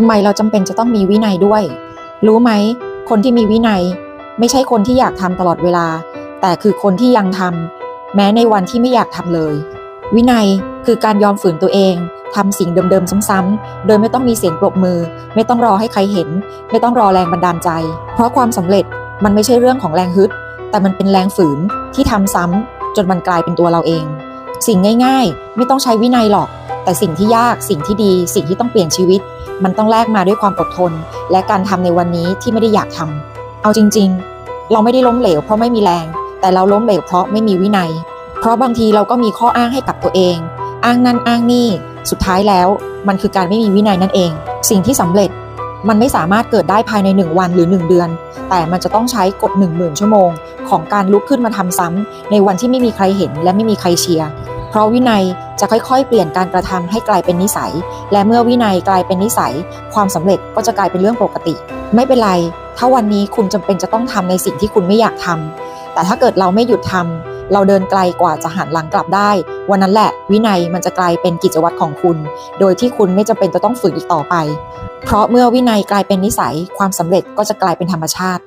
ทำไมเราจำเป็นจะต้องมีวินัยด้วย รู้ไหม คนที่มีวินัย ไม่ใช่คนที่อยากทำตลอดเวลา แต่คือคนที่ยังทำแม้ในวันที่ไม่อยากทำเลย วินัยคือการยอมฝืนตัวเองทำสิ่งเดิมๆซ้ำๆ โดยไม่ต้องมีเสียงปรบมือ ไม่ต้องรอให้ใครเห็น ไม่ต้องรอแรงบันดาลใจ เพราะความสำเร็จมันไม่ใช่เรื่องของแรงฮึด แต่มันเป็นแรงฝืนที่ทำซ้ำจนมันกลายเป็นตัวเราเอง สิ่งง่าย ๆ ไม่ต้องใช้วินัยหรอก แต่สิ่งที่ยากสิ่งที่ดี สิ่งที่ต้องเปลี่ยนชีวิต มันต้องแลกมาด้วยความอดทน และการทำในวันนี้ที่ไม่ได้อยากทำเอาจริง ๆ เราไม่ได้ล้มเหลวเพราะไม่มีแรง แต่เราล้มเหลวเพราะไม่มีวินัย เพราะบางทีเราก็มีข้ออ้างให้กับตัวเอง อ้างนั่นอ้างนี่ สุดท้ายแล้ว มันคือการไม่มีวินัยนั่นเอง สิ่งที่สำเร็จมันไม่สามารถเกิดได้ภายใน 1 วันหรือ 1 เดือน แต่มันจะต้องใช้กฎ1 0,000 ชั่วโมง ของการลุกขึ้นมาทำซ้ำในวันที่ไม่มีใครเห็นและไม่มีใครเชียร์ เพราะวินัย จะค่อยๆ เปลี่ยนการกระทำให้กลายเป็นนิสัย และเมื่อวินัยกลายเป็นนิสัย ความสำเร็จก็จะกลายเป็นเรื่องปกติ ไม่เป็นไร ถ้าวันนี้คุณจำเป็นจะต้องทำในสิ่งที่คุณไม่อยากทำแต่ถ้าเกิดเราไม่หยุดทำเราเดินไกลกว่าจะหันหลังกลับได้ วันนั้นแหละวินัยมันจะกลายเป็นกิจวัตรของคุณ โดยที่คุณไม่จำเป็นจะต้องฝืนอีกต่อไป เพราะเมื่อวินัยกลายเป็นนิสัย ความสำเร็จก็จะกลายเป็นธรรมชาติ